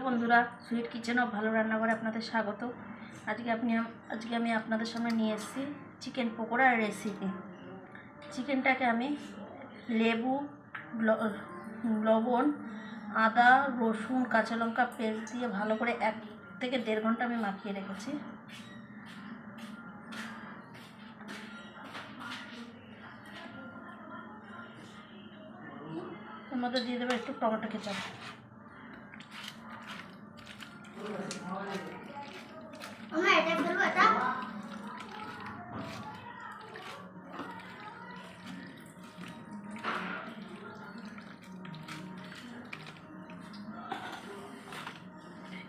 Hello বন্ধুরা sweet kitchen of ভালো রান্নাঘরে আপনাদের স্বাগত। আজকে আপনি আজকে আমি আপনাদের সামনে নিয়ে এসেছি চিকেন পকোড়ার রেসিপি চিকেনটাকে আমি লেবু লবণ, আদা, রসুন, কাঁচা লঙ্কা পেস্ট দিয়ে ভালো করে এক থেকে দেড় ঘণ্টা আমি মাখিয়ে রেখেছি। এর মধ্যে দিয়ে দেবো একটু টমেটো কেচাপ।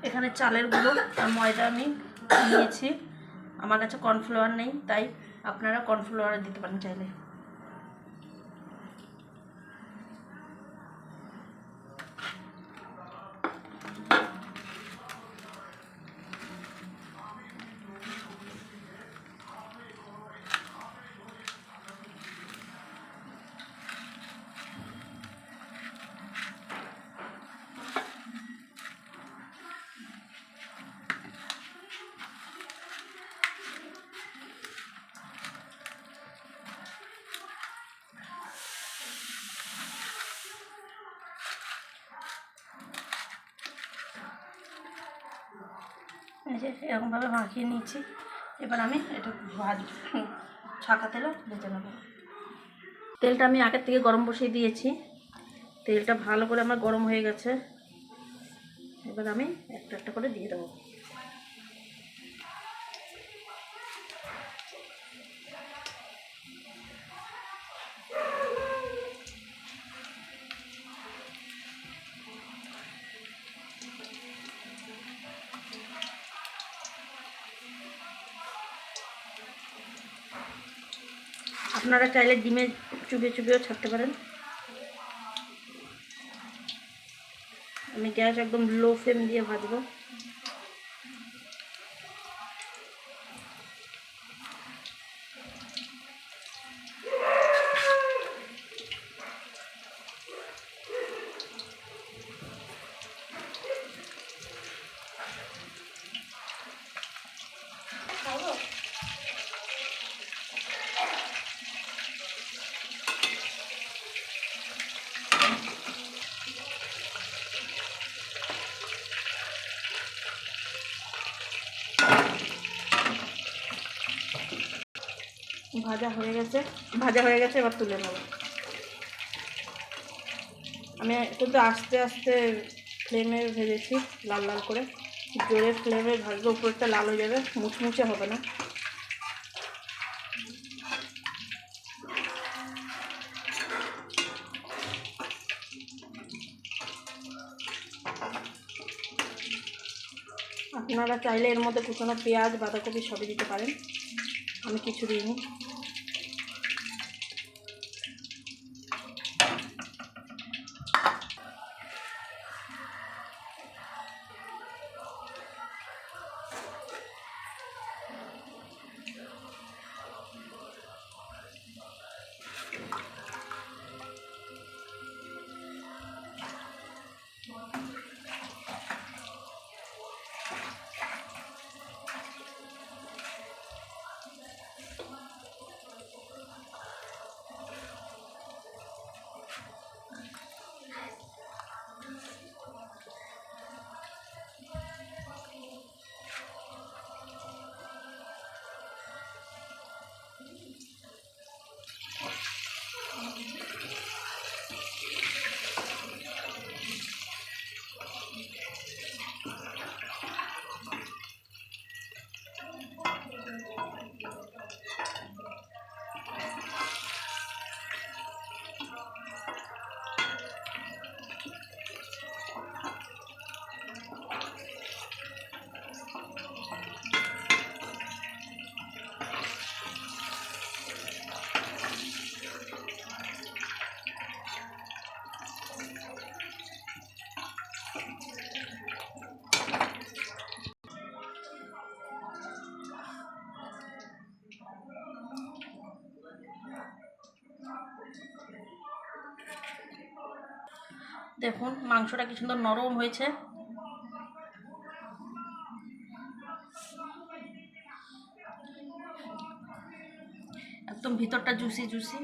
এখানে চালের গুঁড়ো আর ময়দা আমি নিয়েছি। আমার কাছে কর্নফ্লাওয়ার নেই, তাই আপনারা কর্নফ্লাওয়ার দিতে পারেন চাইলে। এই যে এরকমভাবে মাখিয়ে নিয়েছি। এবার আমি এটা ভাজ, ছাকা তেলে ভেজে নেব। তেলটা আমি আগের থেকে গরম বসিয়ে দিয়েছি। তেলটা ভালো করে আমার গরম হয়ে গেছে। এবার আমি একটা একটা করে দিয়ে দেবো। আপনারা চাইলে ডিমে চুবিয়ে চুবিয়েও ছাড়তে পারেন। আমি গ্যাস একদম লো ফ্লেম দিয়ে ভাজবো। ভাজা হয়ে গেছে। ভাজা হয়ে গেছে, এবার তুলে নেব। আমি কিন্তু আস্তে আস্তে ফ্লেমে ভেজেছি, লাল লাল করে। জোরে ফ্লেমে ভাজলে উপরটা লাল হয়ে যাবে, মুচমুচে হবে না। আপনারা চাইলে এর মধ্যে কুচানো পেঁয়াজ, বাঁধাকপি সবই দিতে পারেন। আমি কিছু দিইনি। দেখুন মাংসটা কি সুন্দর নরম হয়েছে। একদম ভিতরটা জুসি জুসি